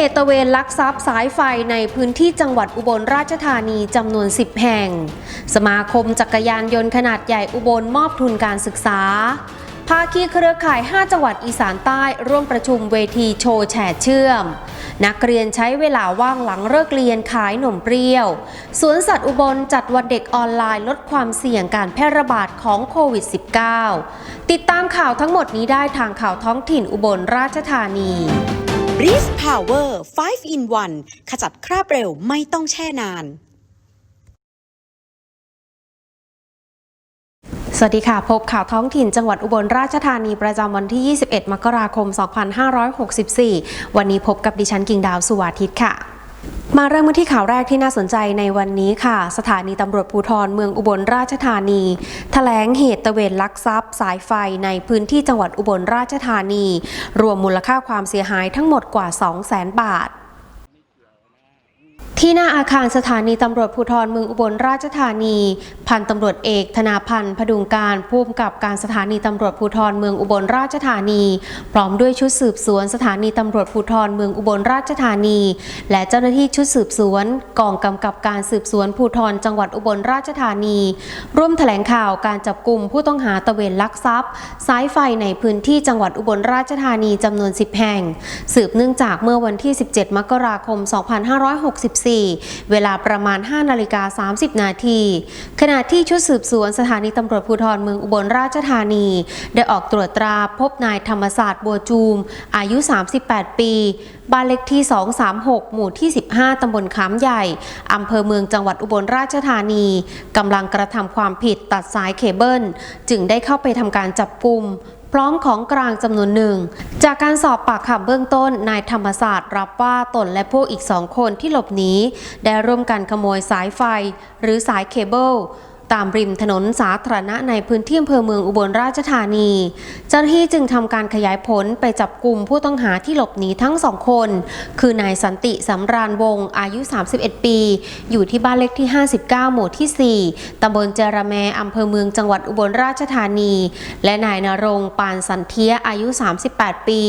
เหตุตระเวนลักทรัพย์สายไฟในพื้นที่จังหวัดอุบลราชธานีจำนวน 10 แห่ง สมาคมจักรยานยนต์ขนาดใหญ่อุบลมอบทุนการศึกษา ภาคีเครือข่าย 5 จังหวัดอีสานใต้ร่วมประชุมเวทีโชว์แฉเชื่อม นักเรียนใช้เวลาว่างหลังเลิกเรียนขายหนมเปรี้ยว สวนสัตว์อุบลจัดวันเด็กออนไลน์ลดความเสี่ยงการแพร่ระบาดของโควิด -19 ติดตามข่าวทั้งหมดนี้ได้ทางข่าวท้องถิ่นอุบลราชธานี b r e e z Power 5 in 1 ขจัดคราบเร็วไม่ต้องแช่นาน สวัสดีค่ะ พบข่าวท้องถิ่นจังหวัดอุบลราชธานีประจำวันที่ 21 มกราคม 2564 วันนี้พบกับดิฉันกิ่งดาวสุวาทิตค่ะ มาเริ่มกันที่ข่าวแรกที่น่าสนใจในวันนี้ค่ะ สถานีตำรวจภูธรเมืองอุบลราชธานีแถลงเหตุตะเวนลักทรัพย์ สายไฟในพื้นที่จังหวัดอุบลราชธานี รวมมูลค่าความเสียหายทั้งหมดกว่า 200,000 บาท ที่หน้าอาคารสถานีตำรวจภูธรเมืองอุบลราชธานี พันตำรวจเอกธนาพันธ์พดุงการผู้กำกับการสถานีตำรวจภูธรเมืองอุบลราชธานี พร้อมด้วยชุดสืบสวนสถานีตำรวจภูธรเมืองอุบลราชธานี และเจ้าหน้าที่ชุดสืบสวนกองกำกับการสืบสวนภูธรจังหวัดอุบลราชธานี ร่วมแถลงข่าวการจับกลุ่มผู้ต้องหาตะเวนลักทรัพย์สายไฟในพื้นที่จังหวัดอุบลราชธานีจำนวน 10 แห่ง สืบเนื่องจากเมื่อวันที่ 17 มกราคม 2564เวลาประมาณ 5 นาฬิกา 30 นาที ขณะที่ชุดสืบสวนสถานีตำรวจภูธรเมืองอุบลราชธานี ได้ออกตรวจตราพบนายธรรมศาสตร์บัวจูม อายุ 38 ปีบ้านเล็กที่ 236 หมู่ที่ 15 ตำบลขามใหญ่ อำเภอเมืองจังหวัดอุบลราชธานี กำลังกระทำความผิดตัดสายเคเบิล จึงได้เข้าไปทำการจับกลุ่ม พร้อมของกลางจำนวนหนึ่ง จากการสอบปากคำเบื้องต้น นายธรรมศาสตร์รับว่าตนและพวกอีกสองคนที่หลบหนีได้ร่วมกันขโมยสายไฟ หรือสายเคเบิล ตามริมถนนสาธารณะในพื้นที่อำเภอเมืองอุบลราชธานี เจ้าหน้าที่จึงทำการขยายผลไปจับกลุ่มผู้ต้องหาที่หลบหนีทั้งสองคน คือนายสันติสำราญวงศ์อายุ 31 ปี อยู่ที่บ้านเลขที่ 59 หมู่ที่ 4 ตำบลเจรแมอำเภอเมืองจังหวัดอุบลราชธานี และนายนรงปานสันเทียอายุ 38 ปี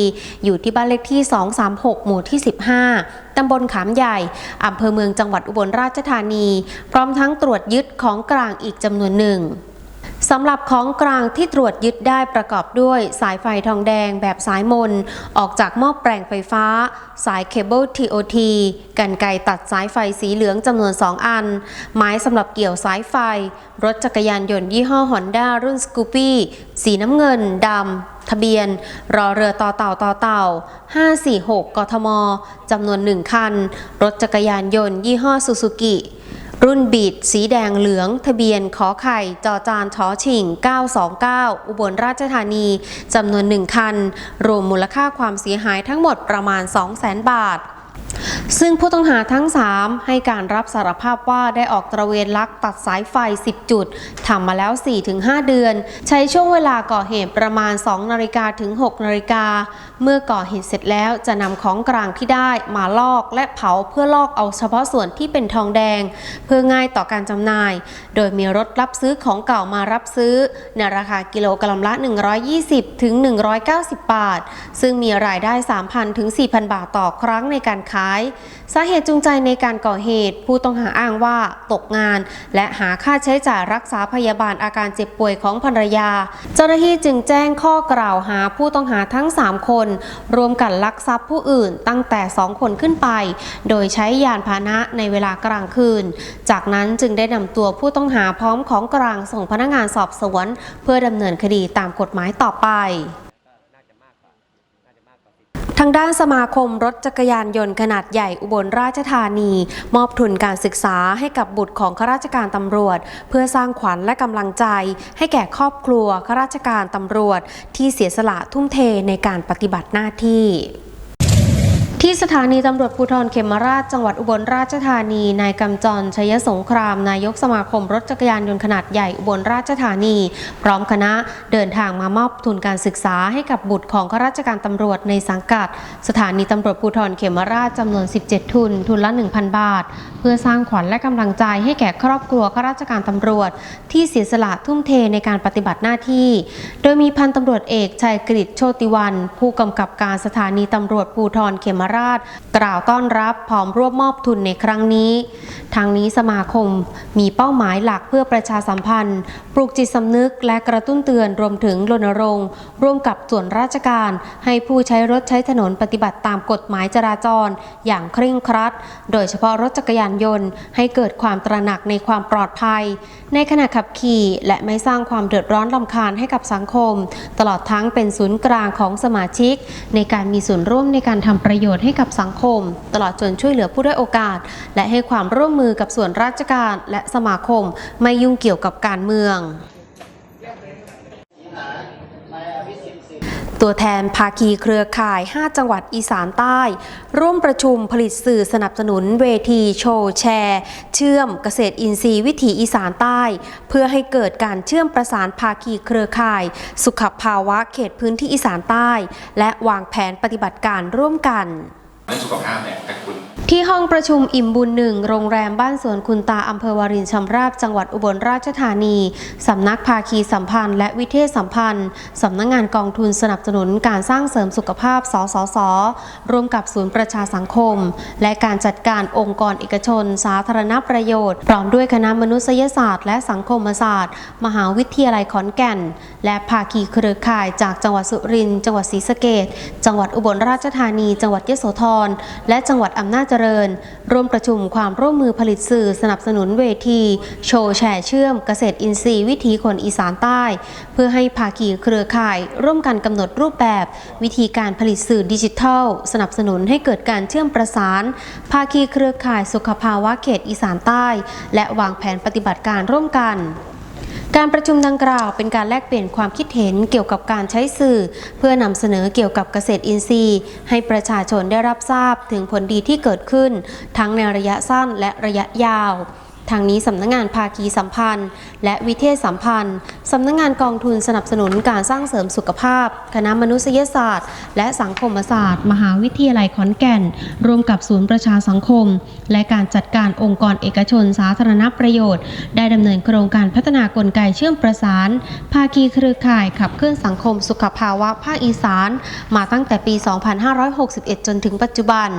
อยู่ที่บ้านเลขที่ 236 หมู่ที่ 15ตำบลขามใหญ่อำเภอเมืองจังหวัดอุบลราชธานี พร้อมทั้งตรวจยึดของกลางอีกจำนวนหนึ่งสำหรับของกลางที่ตรวจยึดได้ประกอบด้วยสายไฟทองแดงแบบสายมน ออกจากหม้อแปลงไฟฟ้า สายเคเบิล TOT กันไกตัดสายไฟสีเหลืองจำนวน 2 อัน ไม้สำหรับเกี่ยวสายไฟ รถจักรยานยนต์ยี่ห้อฮอนด้ารุ่นสกูปี้สีน้ำเงินดำ ทะเบียน รอเรือต่อเต่าต่อเต่า 546 กทม จำนวน 1 คัน รถจักรยานยนต์ ยี่ห้อซูซูกิ รุ่นบีดสีแดงเหลือง ทะเบียนขอไข่จอจานชอชิง 929 อุบลราชธานี จำนวนหนึ่งคัน รวมมูลค่าความเสียหายทั้งหมดประมาณ 200,000 บาท ซึ่งผู้ต้องหาทั้ง 3 ให้การรับสารภาพว่าได้ออกตระเวนลักตัดสายไฟ 10 จุดทำมาแล้ว 4-5 เดือน ใช้ช่วงเวลาก่อเหตุประมาณ 2 นาฬิกาถึง 6 นาฬิกา เมื่อก่อเหตุเสร็จแล้วจะนำของกลางที่ได้มาลอกและเผาเพื่อลอกเอาเฉพาะส่วนที่เป็นทองแดง เพื่อง่ายต่อการจำหน่าย โดยมีรถรับซื้อของเก่ามารับซื้อ ในราคากิโลกรัมละ 120ถึง190 บาท ซึ่งมีรายได้ 3,000ถึง4,000 บาทต่อครั้งในการขายสาเหตุจูงใจในการก่อเหตุ ผู้ต้องหาอ้างว่าตกงาน และหาค่าใช้จ่ายรักษาพยาบาลอาการเจ็บป่วยของภรรยา เจ้าหน้าที่จึงแจ้งข้อกล่าวหาผู้ต้องหาทั้ง 3 คน รวมกันลักทรัพย์ผู้อื่นตั้งแต่ 2 คนขึ้นไป โดยใช้ยานพาหนะในเวลากลางคืน จากนั้นจึงได้นำตัวผู้ต้องหาพร้อมของกลางส่งพนักงานสอบสวน เพื่อดำเนินคดีตามกฎหมายต่อไป ทางด้านสมาคมรถจักรยานยนต์ขนาดใหญ่อุบลราชธานี มอบทุนการศึกษาให้กับบุตรของข้าราชการตำรวจ เพื่อสร้างขวัญและกำลังใจ ให้แก่ครอบครัวข้าราชการตำรวจ ที่เสียสละทุ่มเทในการปฏิบัติหน้าที่ ที่สถานีตำรวจภูธรเขมราชจังหวัดอุบลราชธานี นายกำจรชัยสงคราม นายกสมาคมรถจักรยานยนต์ขนาดใหญ่อุบลราชธานี พร้อมคณะเดินทางมามอบทุนการศึกษาให้กับบุตรของข้าราชการตำรวจในสังกัด สถานีตำรวจภูธรเขมราชจำนวน 17 ทุน ทุนละ 1,000 บาทเพื่อสร้างขวัญและกำลังใจให้แก่ครอบครัวข้าราชการตำรวจ ที่เสียสละทุ่มเทในการปฏิบัติหน้าที่ โดยมีพันตำรวจเอกชัยกฤษโชติวัน ผู้กำกับการสถานีตำรวจภูธรเขมราช กล่าวต้อนรับพร้อมร่วมมอบทุนในครั้งนี้ ทางนี้สมาคมมีเป้าหมายหลักเพื่อประชาสัมพันธ์ ปลูกจิตสำนึกและกระตุ้นเตือนรวมถึงรณรงค์ ร่วมกับส่วนราชการ ให้ผู้ใช้รถใช้ถนนปฏิบัติตามกฎหมายจราจร อย่างเคร่งครัด โดยเฉพาะรถจักรยานานยนต์ ให้เกิดความตระหนักในความปลอดภัย ในขณะขับขี่และไม่สร้างความเดือดร้อนลำคาญให้กับสังคม ตลอดทั้งเป็นศูนย์กลางของสมาชิก ในการมีส่วนร่วมในการทำประโยชน์ให้กับสังคม ตลอดจนช่วยเหลือผู้ด้อยโอกาส และให้ความร่วมมือกับส่วนราชการและสมาคม ไม่ยุ่งเกี่ยวกับการเมือง ตัวแทนภาคีเครือข่าย 5 จังหวัดอีสานใต้ ร่วมประชุมผลิตสื่อสนับสนุนเวทีโชว์แชร์ เชื่อมเกษตรอินทรีย์วิถีอีสานใต้ เพื่อให้เกิดการเชื่อมประสานภาคีเครือข่าย สุขภาวะเขตพื้นที่อีสานใต้ และวางแผนปฏิบัติการร่วมกันเรื่องสุขภาพเนี่ยคุณ ที่ห้องประชุมอิ่มบุญหนึ่งโรงแรมบ้านสวนคุณตาอำเภอวารินชำราบจังหวัดอุบลราชธานี สำนักภาคีสัมพันธ์ และวิเทศสัมพันธ์ สำนักงงานกองทุนสนับสนุนการสร้างเสริมสุขภาพสสสร่วมกับศูนย์ประชาสังคม และการจัดการองค์กรเอกชน สาธารณประโยชน์ พร้อมด้วยคณะมนุษยศาสตร์ และสังคมศาสตร์ มหาวิทยาลัยขอนแก่น และภาคีเครือข่ายจากจังหวัดสุรินทร์จังหวัดศรีสะเกษจังหวัดอุบลราชธานี จังหวัดยโสธรและจังหวัดอำนาจริญ ร่วมประชุมความร่วมมือผลิตสื่อสนับสนุนเวที โชว์แชร์เชื่อมเกษตรอินทรีย์วิถีคนอีสานใต้ เพื่อให้ภาคีเครือข่าย ร่วมกันกำหนดรูปแบบ วิธีการผลิตสื่อดิจิทัล สนับสนุนให้เกิดการเชื่อมประสาน ภาคีเครือข่ายสุขภาวะเขตอีสานใต้ และวางแผนปฏิบัติการร่วมกัน การประชุมดังกล่าวเป็นการแลกเปลี่ยนความคิดเห็นเกี่ยวกับการใช้สื่อ เพื่อนำเสนอเกี่ยวกับเกษตรอินทรีย์ ให้ประชาชนได้รับทราบถึงผลดีที่เกิดขึ้น ทั้งในระยะสั้นและระยะยาว ทางนี้สำนักงานภาคีสัมพันธ์ และวิเทศสัมพันธ์สำนักงานกองทุนสนับสนุนการสร้างเสริมสุขภาพ คณะมนุษยศาสตร์ และสังคมศาสตร์ มหาวิทยาลัยขอนแก่น ร่วมกับศูนย์ประชาสังคม และการจัดการองค์กรเอกชนสาธารณประโยชน์ ได้ดำเนินโครงการพัฒนากลไกเชื่อมประสาน ภาคีเครือข่ายขับเคลื่อนสังคมสุขภาวะภาคอีสาน มาตั้งแต่ปี 2561 จนถึงปัจจุบัน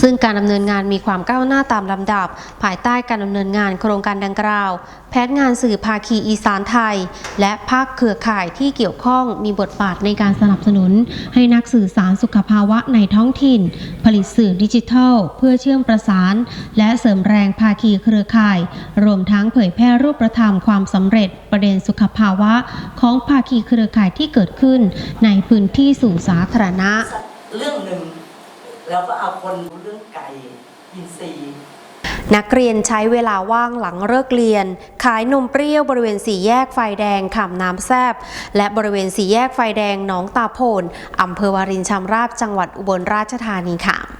ซึ่งการดำเนินงานมีความก้าวหน้าตามลำดับ ภายใต้การดำเนินงานโครงการดังกล่าว แผนงานสื่อภาคีอีสานไทย และภาคเครือข่ายที่เกี่ยวข้องมีบทบาทในการสนับสนุน ให้นักสื่อสารสุขภาวะในท้องถิ่น ผลิตสื่อดิจิทัล เพื่อเชื่อมประสาน และเสริมแรงภาคีเครือข่าย รวมทั้งเผยแพร่รูปธรรมความสำเร็จ ประเด็นสุขภาวะของภาคีเครือข่ายที่เกิดขึ้น ในพื้นที่สู่สาธารณะ เรื่องหนึ่ง เราก็เอาคนรู้เรื่องไก่อินทรีย์นักเรียนใช้เวลาว่างหลังเลิกเรียน ขายนมเปรี้ยวบริเวณสี่แยกไฟแดงขำน้ำแซบและบริเวณสี่แยกไฟแดงหนองตาโพนอำเภอวารินชำราบจังหวัดอุบลราชธานีค่ะ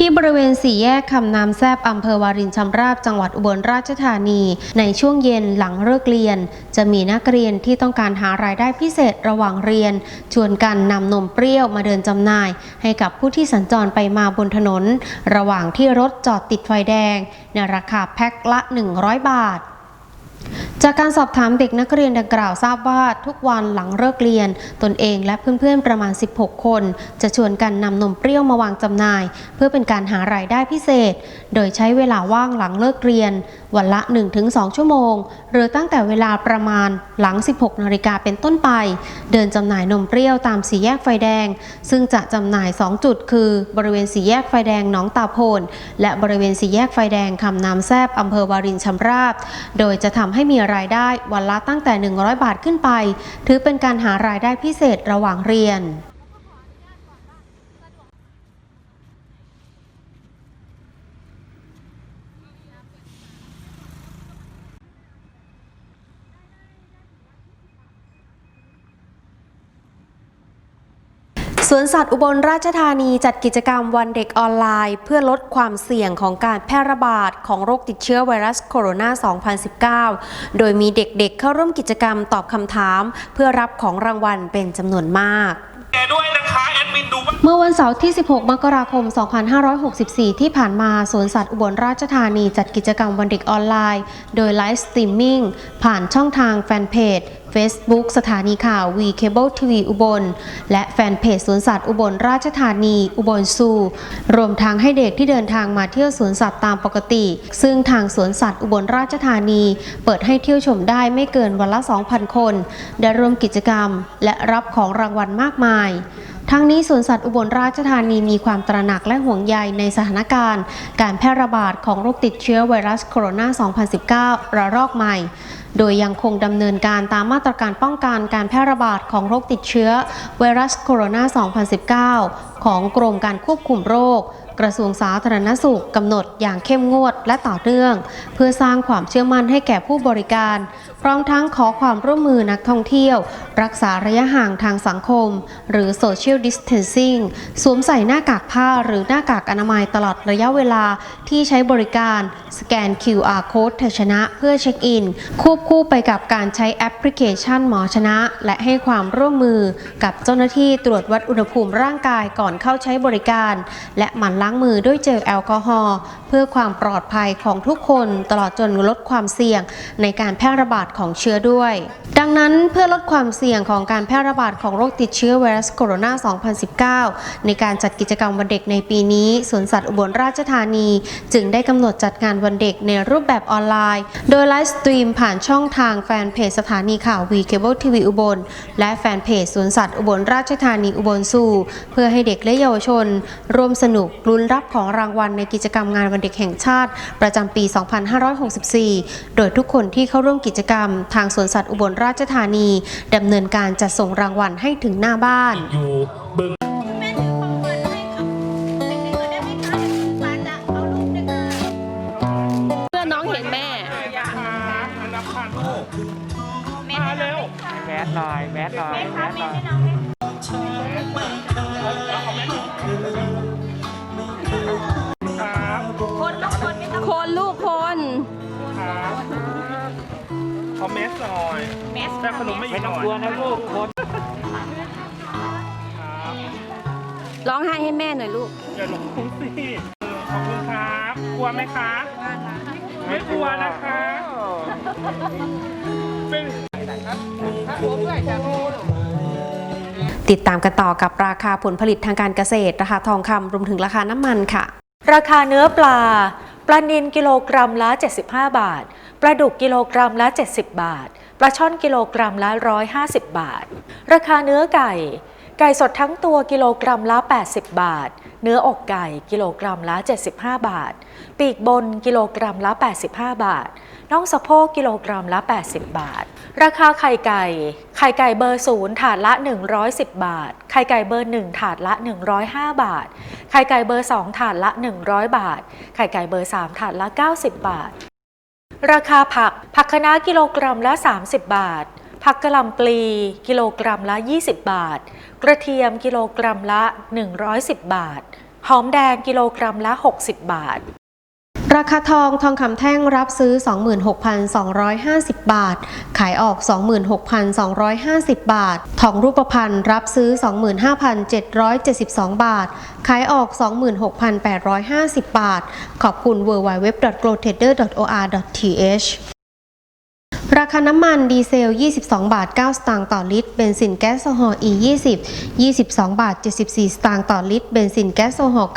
ที่บริเวณสี่แยกคำน้ำแซบอำเภอวารินชำราบจังหวัดอุบลราชธานี ในช่วงเย็นหลังเลิกเรียน จะมีนักเรียนที่ต้องการหารายได้พิเศษระหว่างเรียน ชวนกันนำนมเปรี้ยวมาเดินจำหน่าย ให้กับผู้ที่สัญจรไปมาบนถนน ระหว่างที่รถจอดติดไฟแดง ในราคาแพ็คละ 100 บาท จากการสอบถามเด็กนักเรียนดังกล่าวทราบว่าทุกวันหลังเลิกเรียน ตนเองและเพื่อนๆประมาณ 16 คน จะชวนกันนำนมเปรี้ยวมาวางจำหน่าย เพื่อเป็นการหารายได้พิเศษ โดยใช้เวลาว่างหลังเลิกเรียน วันละ 1-2 ชั่วโมง หรือตั้งแต่เวลาประมาณหลัง 16 นาฬิกาเป็นต้นไป เดินจำหน่ายนมเปรี้ยวตามสี่แยกไฟแดง ซึ่งจะจำหน่าย 2 จุด คือ บริเวณสี่แยกไฟแดงหนองตาโพนและบริเวณสี่แยกไฟแดงคำน้ำแซบอำเภอวารินชำราบ โดยจะทำให้มีรายได้วันละตั้งแต่ 100 บาทขึ้นไป ถือเป็นการหารายได้พิเศษระหว่างเรียน วนสัตว์อุบลราชธานีจัดกิจกรรมวันเด็กออนไลน์ เพื่อลดความเสี่ยงของการแพร่ระบาดของโรคติดเชื้อไวรัสโคโรนา 2019 โดยมีเด็กๆเข้าร่วมกิจกรรมตอบคำถาม เพื่อรับของรางวัลเป็นจำนวนมากด้วย เมื่อวันเสาร์ที่ 16 มกราคม 2564 ที่ผ่านมาสวนสัตว์อุบลราชธานีจัดกิจกรรมวันเด็กออนไลน์ โดยไลฟ์สตรีมมิ่งผ่านช่องทางแฟนเพจ Facebook สถานีข่าว V Cable TV อุบล และแฟนเพจสวนสัตว์อุบลราชธานี อุบลซูรวมทั้งให้เด็กที่เดินทางมาเที่ยวสวนสัตว์ตามปกติ ซึ่งทางสวนสัตว์อุบลราชธานี เปิดให้เที่ยวชมได้ไม่เกินวันละ 2,000 คน ได้ร่วมกิจกรรม และรับของรางวัลมากมาย ทั้งนี้สวนสัตว์อุบลราชธานีมีความตระหนักและห่วงใยในสถานการณ์ การแพร่ระบาดของโรคติดเชื้อไวรัสโคโรนา 2019 ระลอกใหม่ โดยยังคงดำเนินการตามมาตรการป้องกันการแพร่ระบาดของโรคติดเชื้อไวรัสโคโรนา 2019 ของกรมการควบคุมโรคกระทรวงสาธารณสุขกำหนดอย่างเข้มงวดและต่อเนื่อง เพื่อสร้างความเชื่อมั่นให้แก่ผู้บริการ ร้อมทั้งขอความร่วมมือนักท่องเที่ยว รักษาระยะห่างทางสังคม หรือ Social Distancing สวมใส่หน้ากากผ้าหรือหน้ากากอนามัยตลอดระยะเวลาที่ใช้บริการ สแกน QR Code ไทยชนะเพื่อเช็คอิน ควบคู่ไปกับการใช้แอปพลิเคชันหมอชนะ และให้ความร่วมมือกับเจ้าหน้าที่ตรวจวัดอุณหภูมิร่างกายก่อนเข้าใช้บริการ และหมั่นล้างมือด้วยเจลแอลกอฮอล์เพื่อความปลอดภัยของทุกคนตลอดจนลดความเสี่ยงในการแพร่ระบาดของเชื้อด้วย ดังนั้นเพื่อลดความเสี่ยงของการแพร่ระบาดของโรคติดเชื้อไวรัสโคโรนา 2019 ในการจัดกิจกรรมวันเด็กในปีนี้สวนสัตว์อุบลราชธานี จึงได้กำหนดจัดงานวันเด็กในรูปแบบออนไลน์ โดยไลฟ์สตรีมผ่านช่องทางแฟนเพจสถานีข่าว V Cable TV อุบล และแฟนเพจสวนสัตว์อุบลราชธานีอุบลสู่เพื่อให้เด็กและเยาวชน ร่วมสนุกลุ้นรับของรางวัลในกิจกรรมงานวันเด็กแห่งชาติ ประจำปี 2564 โดยทุกคนที่เข้าร่วมกิจกรรมทางสวนสัตว์อุบลราชธานีดำเนินการจัดส่งรางวัลให้ถึงหน้าบ้าน หน่อยเมสแต่ขนมไม่อีไม่กหต้องน่อยกลัวนะลูกคนครับร้องไห้ให้แม่หน่อยลูก อย่าหลงคุ้งสิขอบคุณครับ กลัวไหมคะไม่กลัวนะคะ เป็น ติดตามกันต่อกับราคาผลผลิตทางการเกษตร ราคาทองคำรวมถึงราคาน้ำมันค่ะ ราคาเนื้อปลา ปลานิลกิโลกรัมละ 75 บาท ปลาดุกกิโลกรัมละ 70 บาท ปลาช่อนกิโลกรัมละ 150 บาท ราคาเนื้อไก่ ไก่สดทั้งตัวกิโลกรัมละ 80 บาท เนื้ออกไก่กิโลกรัมละ 75 บาท ปีกบนกิโลกรัมละ 85 บาท น่องสะโพกกิโลกรัมละ 80 บาท ราคาไข่ไก่ ไข่ไก่เบอร์ศูนย์ถาดละ 110 บาท ไข่ไก่เบอร์ 1 ถาดละ 105 บาท ไข่ไก่เบอร์ 2 ถาดละ 100 บาท ไข่ไก่เบอร์ 3 ถาดละ 90 บาท ราคาผัก ผักคะน้ากิโลกรัมละ 30 บาท ผักกะหล่ำปลีกิโลกรัมละ 20 บาท กระเทียมกิโลกรัมละ 110 บาท หอมแดงกิโลกรัมละ 60 บาทราคาทองทองคำแท่งรับซื้อ 26,250 บาท ขายออก 26,250 บาท ทองรูปพรรณรับซื้อ 25,772 บาท ขายออก 26,850 บาท ขอบคุณ www.glotrader.or.th ราคาน้ำมันดีเซล 22 บาท 9 สตางค์ต่อลิตร เบนซินแก๊สโซฮอล์ E 20 22 บาท 74 สตางค์ต่อลิตร เบนซินแก๊สโซฮอล์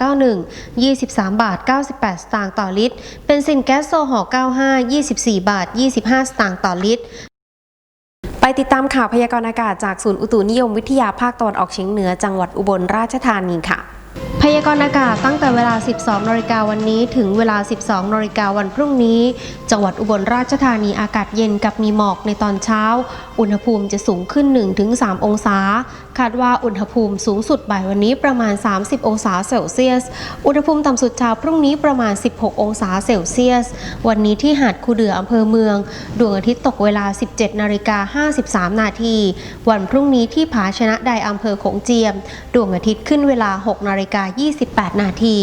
91 23 บาท 98 สตางค์ต่อลิตร เบนซินแก๊สโซฮอล์ 95 24 บาท 25 สตางค์ต่อลิตร ไปติดตามข่าวพยากรณ์อากาศจากศูนย์อุตุนิยมวิทยาภาคตะวันออกเฉียงเหนือจังหวัดอุบลราชธานีค่ะ พยากรณ์อากาศตั้งแต่เวลา 12นาฬิกาวันนี้ถึงเวลา 12นาฬิกาวันพรุ่งนี้ จังหวัดอุบลราชธานีอากาศเย็นกับมีหมอกในตอนเช้า อุณหภูมิจะสูงขึ้น 1-3 องศา คาดว่าอุณหภูมิสูงสุดบ่ายวันนี้ประมาณ 30 องศาเซลเซียส อุณหภูมิต่ำสุดเช้าพรุ่งนี้ประมาณ 16 องศาเซลเซียส วันนี้ที่หาดคูเดืออำเภอเมือง ดวงอาทิตย์ตกเวลา 17นาฬิกา53 นาที วันพรุ่งนี้ที่ผาชนะใดอำเภอโขงเจียม ดวงอาทิตย์ขึ้นเวลา 6นาฬิกา28 นาที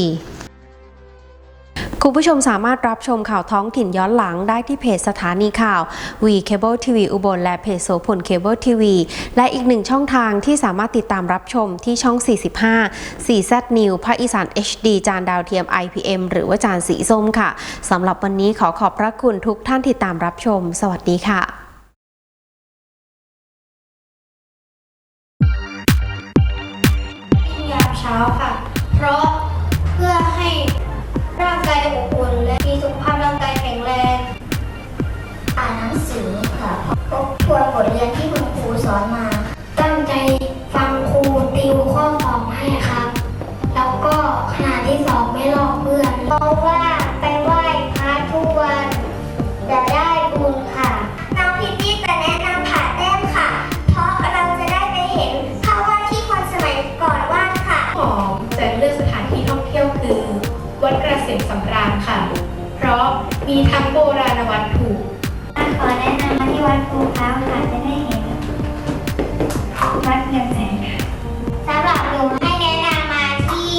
คุณผู้ชมสามารถรับชมข่าวท้องถิ่นย้อนหลังได้ที่เพจสถานีข่าว V Cable TV อุบลและเพจโสพลเคเบิลทีวีและอีกหนึ่งช่องทางที่สามารถติดตามรับชมที่ช่อง 45 4Z New ภาคอีสาน HD จานดาวเทียม IPM หรือว่าจานสีส้มค่ะสำหรับวันนี้ขอขอบพระคุณทุกท่านที่ตามรับชม สวัสดีค่ะยามเช้าค่ะ เพราะ ทบทวนบทเรียนที่คุณครูสอนมา ตั้งใจฟังครูติวข้อสอบให้ครับ แล้วก็ขณะที่สอบไม่ลอกเพื่อนเพราะว่าไปไหว้พระทุกวันจะได้บุญค่ะ น้องพิจิตจะแนะนำผ่าแต้มค่ะ เพราะเราจะได้ไปเห็นภาพวาดที่คนสมัยก่อนวาดค่ะหอมจะเลือกสถานที่ท่องเที่ยวคือ วัดกระเสมสำราญค่ะ เพราะมีทั้งโบราณวัตถุ วัดภูพร้าวค่ะจะได้เห็นวัดเงินแสนค่ะสำหรับหนูให้แนะนำมาที่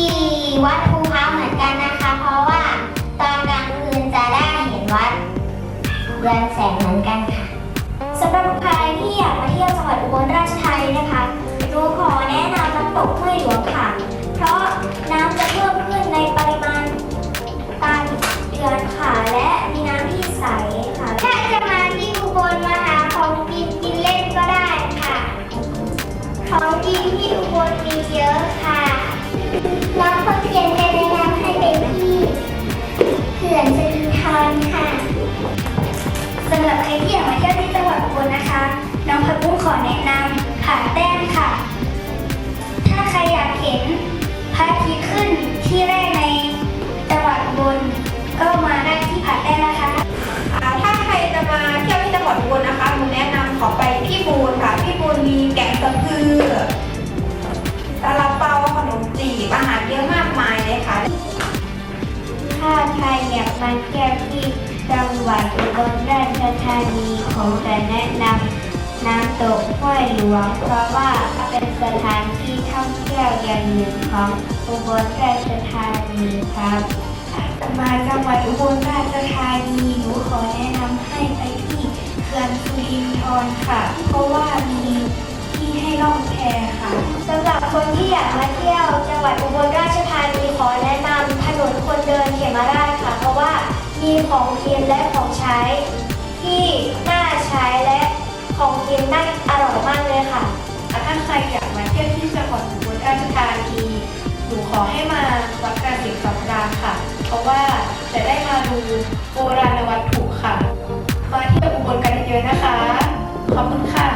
วัดภูพร้าเหมือนกันนะคะ เพราะว่าตอนกลางคืนจะได้เห็นวัดเรือนแสงเหมือนกันค่ะสำหรับใครที่อยากมาเที่ยวจังหวัดอุบลราชธานีนะคะหนูขอแนะนำน้ำตกห้วยหลวงค่ะ เพราะน้ำจะเพิ่มขึ้นในปริมาณตามเดือนค่ะและมีน้ำที่ใส หรับใครที่อยากมาเที่ยวที่จังหวัดอุบลนะคะ น้องพักบุ้งขอแนะนำผาแต้มค่ะ ถ้าใครอยากเห็นพระอาทิตย์ขึ้นที่แรกในจังหวัดอุบลก็มาได้ที่ผาแต้มนะคะถ้าใครจะมาเที่ยวที่จังหวัดอุบลนะคะหนูแนะนำขอไปพี่บูนค่ะพี่บูนมีแกงสะพือซาลาเปาขนมจีบอาหารเยอะมากมายเลยค่ะ ถ้าใครอยากมาเที่ยวที่ จังหวัดอุบลราชธานีผมจะแนะนำน้ำตกห้วยหลวง เพราะว่าเป็นสถานที่ท่องเที่ยวอย่างหนึ่งของอุบลราชธานีครับ มาจังหวัดอุบลราชธานีหนูขอแนะนำให้ไปที่เขื่อนสุรินทร์ค่ะ เพราะว่ามีที่ให้ล่องแพค่ะสำหรับคนที่อยากมาเที่ยวจังหวัดอุบลราชธานี มีของเค็มและของใช้ ที่น่าใช้และของเค็มน่าอร่อยมากเลยค่ะ ถ้าใครอยากมาเที่ยวที่จังหวัดอุบลราชธานีหนูขอให้มาวัดการสิงสัปดาห์ค่ะ เพราะว่าจะได้มาดูโบราณวัตถุค่ะ มาเที่ยวอุบลกันเยอะๆนะคะ ขอบคุณค่ะ